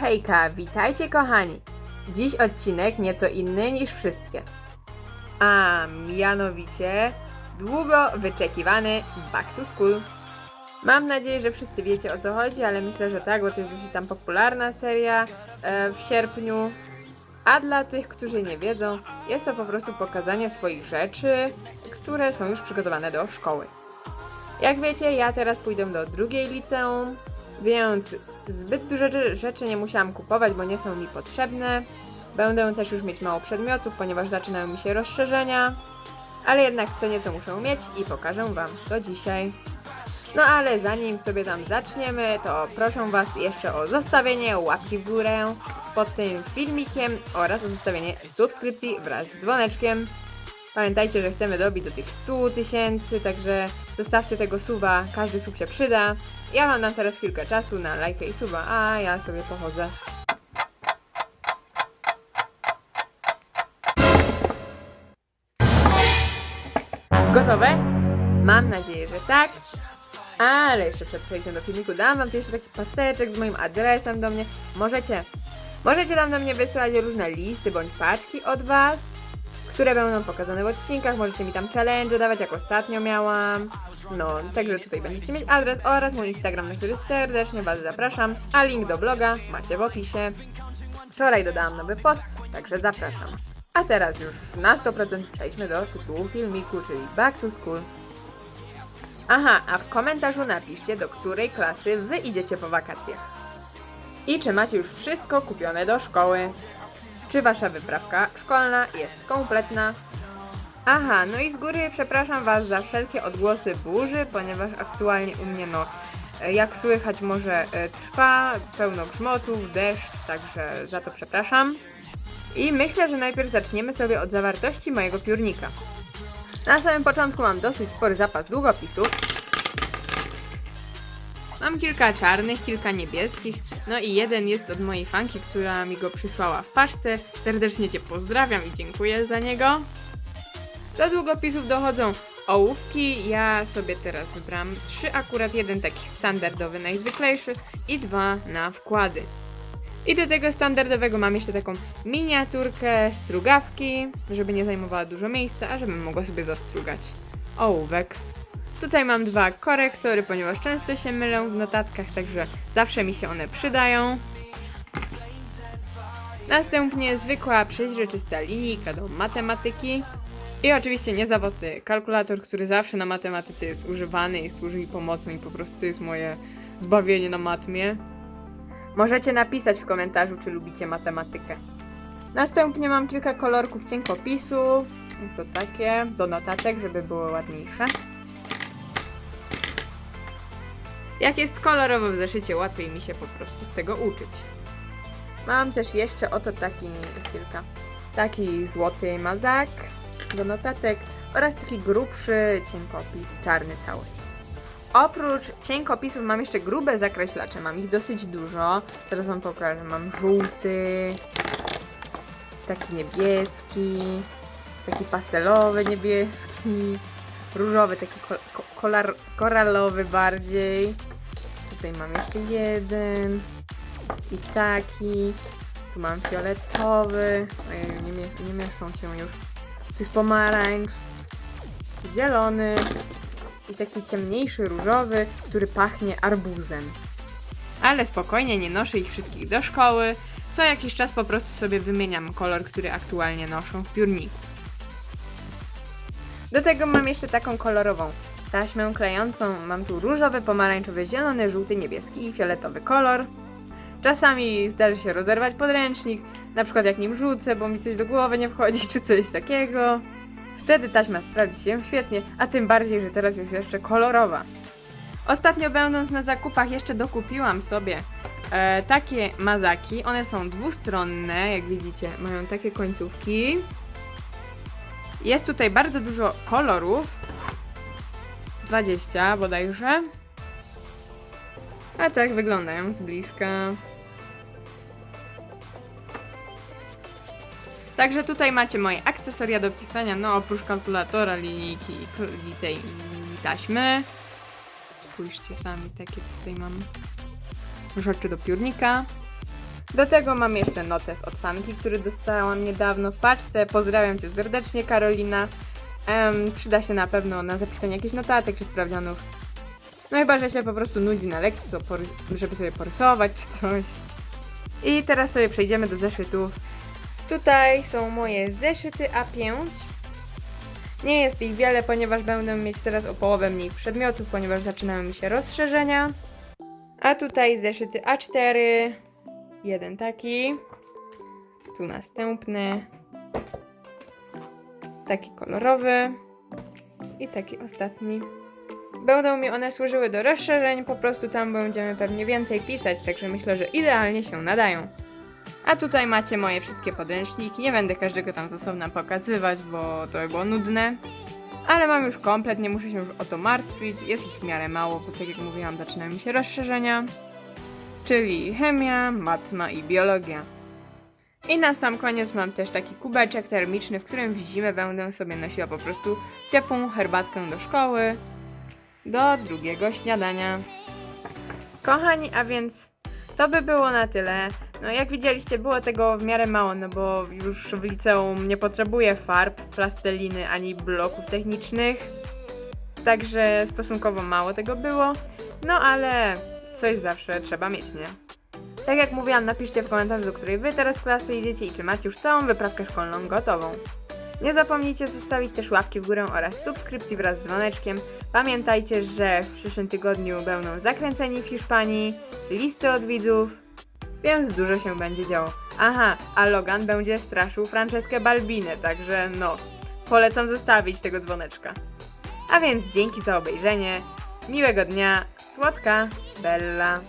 Hejka, witajcie kochani! Dziś odcinek nieco inny niż wszystkie. A mianowicie długo wyczekiwany Back to School. Mam nadzieję, że wszyscy wiecie o co chodzi, ale myślę, że tak, bo to jest dosyć tam popularna seria e, w sierpniu. A dla tych, którzy nie wiedzą, jest to po prostu pokazanie swoich rzeczy, które są już przygotowane do szkoły. Jak wiecie, ja teraz pójdę do drugiej liceum, więc zbyt dużo rzeczy- nie musiałam kupować, bo nie są mi potrzebne. Będę też już mieć mało przedmiotów, ponieważ zaczynają mi się rozszerzenia, ale jednak co nieco muszę mieć i pokażę Wam to dzisiaj. No ale zanim sobie tam zaczniemy, to proszę Was jeszcze o zostawienie łapki w górę pod tym filmikiem oraz o zostawienie subskrypcji wraz z dzwoneczkiem. Pamiętajcie, że chcemy dobić do tych 100 tysięcy, także zostawcie tego suba, każdy sub się przyda. Ja mam teraz chwilkę czasu na lajkę i suba, a ja sobie pochodzę. Gotowe? Mam nadzieję, że tak. Ale jeszcze przed przejściem do filmiku dam wam tu jeszcze taki paseczek z moim adresem do mnie. Możecie, możecie tam do mnie wysyłać różne listy bądź paczki od was, które będą pokazane w odcinkach. Możecie mi tam challenge dawać, jak ostatnio miałam. No, także tutaj będziecie mieć adres oraz mój Instagram, na który serdecznie was zapraszam. A link do bloga macie w opisie. Wczoraj dodałam nowy post, także zapraszam. A teraz już na 100% przejdźmy do tytułu filmiku, czyli Back to School. Aha, a w komentarzu napiszcie, do której klasy wy idziecie po wakacjach. I czy macie już wszystko kupione do szkoły. Czy wasza wyprawka szkolna jest kompletna? Aha, no i z góry przepraszam was za wszelkie odgłosy burzy, ponieważ aktualnie u mnie no e, jak słychać może e, trwa, pełno grzmotów, deszcz, także za to przepraszam. I myślę, że najpierw zaczniemy sobie od zawartości mojego piórnika. Na samym początku mam dosyć spory zapas długopisów. Mam kilka czarnych, kilka niebieskich, no i jeden jest od mojej fanki, która mi go przysłała w paczce. Serdecznie Cię pozdrawiam i dziękuję za niego. Do długopisów dochodzą ołówki. Ja sobie teraz wybrałam trzy, akurat jeden taki standardowy, najzwyklejszy i dwa na wkłady. I do tego standardowego mam jeszcze taką miniaturkę strugawki, żeby nie zajmowała dużo miejsca, a żebym mogła sobie zastrugać ołówek. Tutaj mam dwa korektory, ponieważ często się mylę w notatkach, także zawsze mi się one przydają. Następnie zwykła przeźroczysta linijka do matematyki. I oczywiście niezawodny kalkulator, który zawsze na matematyce jest używany i służy mi pomocą i po prostu jest moje zbawienie na matmie. Możecie napisać w komentarzu, czy lubicie matematykę. Następnie mam kilka kolorków cienkopisu. To takie, do notatek, żeby były ładniejsze. Jak jest kolorowo w zeszycie, łatwiej mi się po prostu z tego uczyć. Mam też jeszcze oto taki, chwilka, taki złoty mazak do notatek oraz taki grubszy cienkopis, czarny cały. Oprócz cienkopisów mam jeszcze grube zakreślacze, mam ich dosyć dużo. Teraz wam pokażę, mam żółty, taki niebieski, taki pastelowy niebieski, różowy, taki ko- ko- kolar- koralowy bardziej. Tutaj mam jeszcze jeden i taki. Tu mam fioletowy, Ojej, nie, mie- nie mieszczą się już. Tu jest pomarańcz, zielony i taki ciemniejszy różowy, który pachnie arbuzem. Ale spokojnie, nie noszę ich wszystkich do szkoły. Co jakiś czas po prostu sobie wymieniam kolor, który aktualnie noszę w piórniku. Do tego mam jeszcze taką kolorową taśmę klejącą. Mam tu różowy, pomarańczowy, zielony, żółty, niebieski i fioletowy kolor. Czasami zdarzy się rozerwać podręcznik, na przykład jak nim rzucę, bo mi coś do głowy nie wchodzi, czy coś takiego. Wtedy taśma sprawdzi się świetnie, a tym bardziej, że teraz jest jeszcze kolorowa. Ostatnio będąc na zakupach jeszcze dokupiłam sobie e, takie mazaki. One są dwustronne, jak widzicie, mają takie końcówki. Jest tutaj bardzo dużo kolorów. 20 bodajże. A tak wyglądają z bliska. Także tutaj macie moje akcesoria do pisania, no oprócz kalkulatora, linijki, i tej i taśmy. Spójrzcie sami, takie tutaj mam rzeczy do piórnika. Do tego mam jeszcze notes od fanki, który dostałam niedawno w paczce. Pozdrawiam cię serdecznie, Karolina. Przyda się na pewno na zapisanie jakichś notatek czy sprawdzianów. No chyba, że się po prostu nudzi na lekcji, to żeby sobie porysować czy coś. I teraz sobie przejdziemy do zeszytów. Tutaj są moje zeszyty A5. Nie jest ich wiele, ponieważ będę mieć teraz o połowę mniej przedmiotów, ponieważ zaczynają mi się rozszerzenia. A tutaj zeszyty A4. Jeden taki. Tu następny. Taki kolorowy. I taki ostatni. Będą mi one służyły do rozszerzeń, po prostu tam będziemy pewnie więcej pisać, także myślę, że idealnie się nadają. A tutaj macie moje wszystkie podręczniki. Nie będę każdego tam z osobna pokazywać, bo to by było nudne. Ale mam już komplet, nie muszę się już o to martwić. Jest ich w miarę mało, bo tak jak mówiłam, zaczynają mi się rozszerzenia. Czyli chemia, matma i biologia. I na sam koniec mam też taki kubeczek termiczny, w którym w zimę będę sobie nosiła po prostu ciepłą herbatkę do szkoły, do drugiego śniadania. Kochani, a więc to by było na tyle. No jak widzieliście, było tego w miarę mało, no bo już w liceum nie potrzebuję farb, plasteliny ani bloków technicznych. Także stosunkowo mało tego było. No ale coś zawsze trzeba mieć, nie? Tak jak mówiłam, napiszcie w komentarzu, do której wy teraz klasy idziecie i czy macie już całą wyprawkę szkolną gotową. Nie zapomnijcie zostawić też łapki w górę oraz subskrypcji wraz z dzwoneczkiem. Pamiętajcie, że w przyszłym tygodniu będą zakręceni w Hiszpanii, listy od widzów, więc dużo się będzie działo. Aha, a Logan będzie straszył Franceskę Balbinę, także no, polecam zostawić tego dzwoneczka. A więc dzięki za obejrzenie, miłego dnia, słodka Bella.